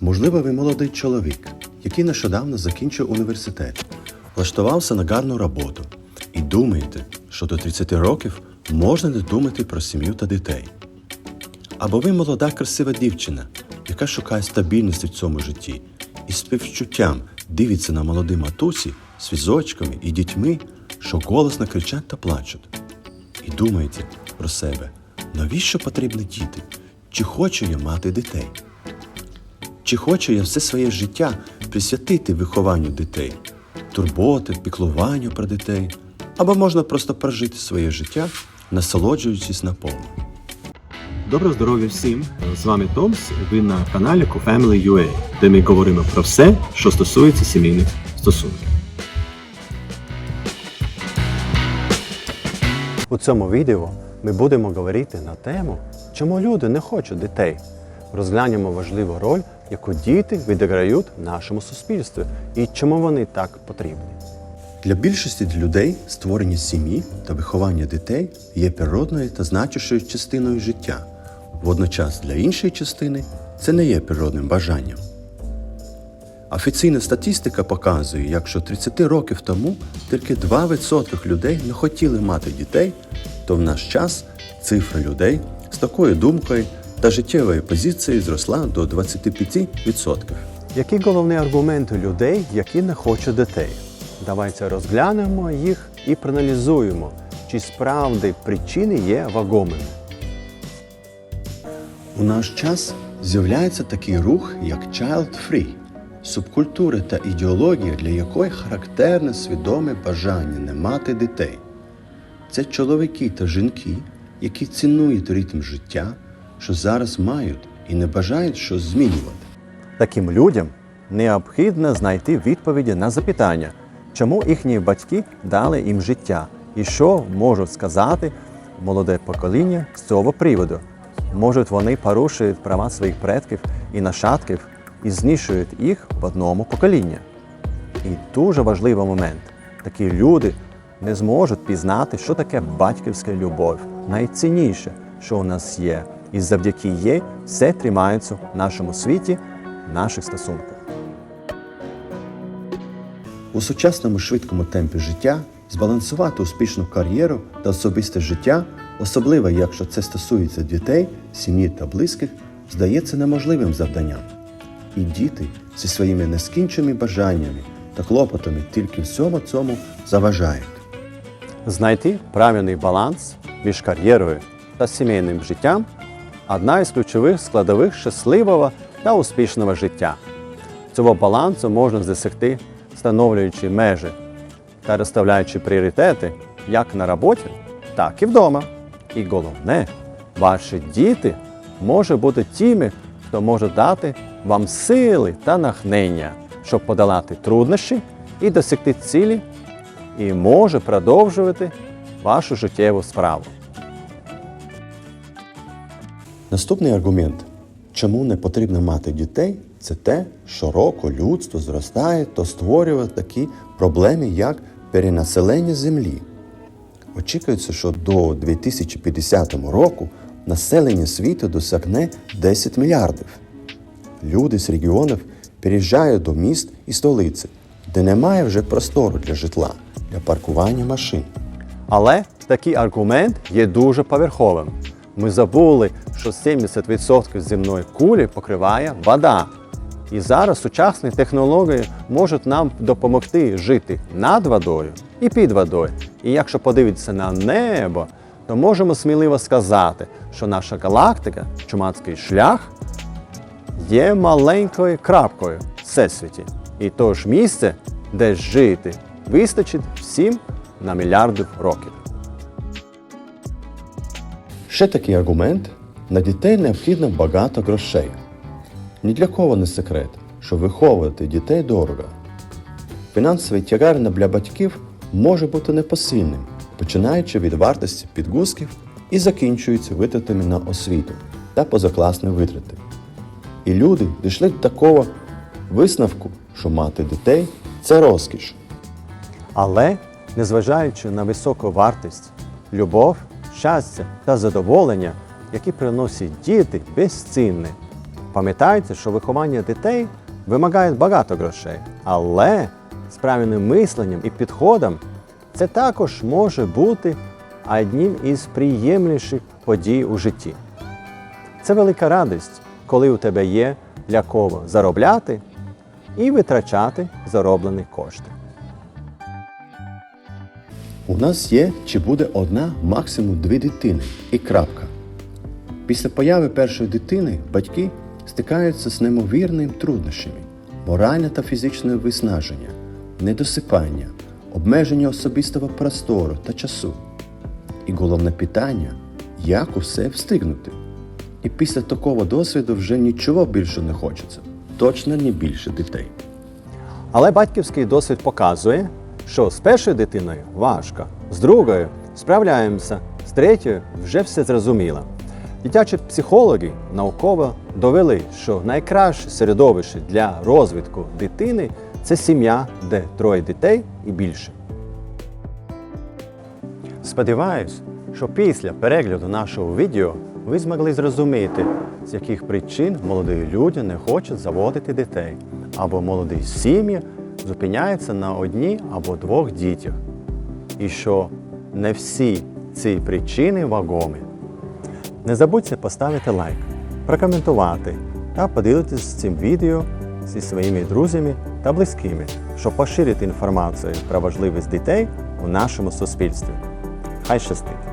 Можливо, ви молодий чоловік, який нещодавно закінчив університет, влаштувався на гарну роботу і думаєте, що до 30 років можна не думати про сім'ю та дітей. Або ви молода красива дівчина, яка шукає стабільності в цьому житті і співчуттям дивиться на молоді матусі з візочками і дітьми, що голосно кричать та плачуть. І думаєте про себе, навіщо потрібні діти? Чи хочу я мати дітей? Чи хочу я все своє життя присвятити вихованню дітей, турботи, піклуванню про дітей, або можна просто прожити своє життя, насолоджуючись наповну. Доброго здоров'я всім! З вами Томс. Ви на каналі CoFamily UA, де ми говоримо про все, що стосується сімейних стосунків. У цьому відео ми будемо говорити на тему, чому люди не хочуть дітей. Розглянемо важливу роль, яку діти відіграють в нашому суспільстві і чому вони так потрібні. Для більшості людей створення сім'ї та виховання дітей є природною та значущою частиною життя. Водночас для іншої частини це не є природним бажанням. Офіційна статистика показує, якщо 30 років тому тільки 2% людей не хотіли мати дітей, то в наш час цифра людей з такою думкою та життєвою позицією зросла до 25%. Які головні аргументи людей, які не хочуть дітей? Давайте розглянемо їх і проаналізуємо, чи справді причини є вагомими. У наш час з'являється такий рух, як Child Free – субкультура та ідеологія, для якої характерне свідоме бажання не мати дітей. Це чоловіки та жінки, які цінують ритм життя, що зараз мають і не бажають щось змінювати. Таким людям необхідно знайти відповіді на запитання, чому їхні батьки дали їм життя і що можуть сказати молоде покоління з цього приводу. Можуть вони порушують права своїх предків і нащадків і знищують їх в одному поколінні. І дуже важливий момент: такі люди не зможуть пізнати, що таке батьківська любов. Найцінніше, що у нас є, і завдяки їй все тримається в нашому світі, в наших стосунках. У сучасному швидкому темпі життя збалансувати успішну кар'єру та особисте життя, особливо якщо це стосується дітей, сім'ї та близьких, здається неможливим завданням. І діти зі своїми нескінченими бажаннями та клопотами тільки всьому цьому заважають. Знайти правильний баланс між кар'єрою та сімейним життям одна із ключових складових щасливого та успішного життя. Цього балансу можна досягти, встановлюючи межі та розставляючи пріоритети як на роботі, так і вдома. І головне, ваші діти можуть бути тими, хто може дати вам сили та натхнення, щоб подолати труднощі і досягти цілі і може продовжувати вашу життєву справу. Наступний аргумент, чому не потрібно мати дітей, це те, що року людство зростає та створює такі проблеми, як перенаселення землі. Очікується, що до 2050 року населення світу досягне 10 мільярдів. Люди з регіонів переїжджають до міст і столиці, де немає вже простору для житла, для паркування машин. Але такий аргумент є дуже поверховим. Ми забули, що 70% земної кулі покриває вода. І зараз сучасні технології можуть нам допомогти жити над водою і під водою. І якщо подивитися на небо, то можемо сміливо сказати, що наша галактика, чумацький шлях, є маленькою крапкою всесвіті. І то ж місце, де жити, вистачить всім на мільярдів років. Ще такий аргумент: на дітей необхідно багато грошей. Ні для кого не секрет, що виховувати дітей дорого. Фінансовий тягар для батьків може бути непосильним, починаючи від вартості підгузків і закінчується витратами на освіту та позакласні витрати. І люди дійшли до такого висновку, що мати дітей це розкіш. Але, незважаючи на високу вартість, любов, щастя та задоволення, які приносять діти, безцінні. Пам'ятайте, що виховання дітей вимагає багато грошей, але з правильним мисленням і підходом це також може бути одним із приємніших подій у житті. Це велика радість, коли у тебе є для кого заробляти і витрачати зароблені кошти. У нас є чи буде одна, максимум дві дитини і крапка. Після появи першої дитини батьки стикаються з неймовірними труднощами, моральне та фізичне виснаження, недосипання, обмеження особистого простору та часу. І головне питання як усе встигнути. І після такого досвіду вже нічого більше не хочеться. Точно не більше дітей. Але батьківський досвід показує, що з першою дитиною? Важко, з другою? Справляємося, з третьою? Вже все зрозуміло. Дитячі психологи науково довели, що найкраще середовище для розвитку дитини це сім'я, де троє дітей і більше. Сподіваюсь, що після перегляду нашого відео ви змогли зрозуміти, з яких причин молоді люди не хочуть заводити дітей, або молоді сім'ї зупиняються на одній або двох дітях. І що не всі ці причини вагомі. Не забудьте поставити лайк, прокоментувати та поділитися цим відео зі своїми друзями та близькими, щоб поширити інформацію про важливість дітей у нашому суспільстві. Хай щастить!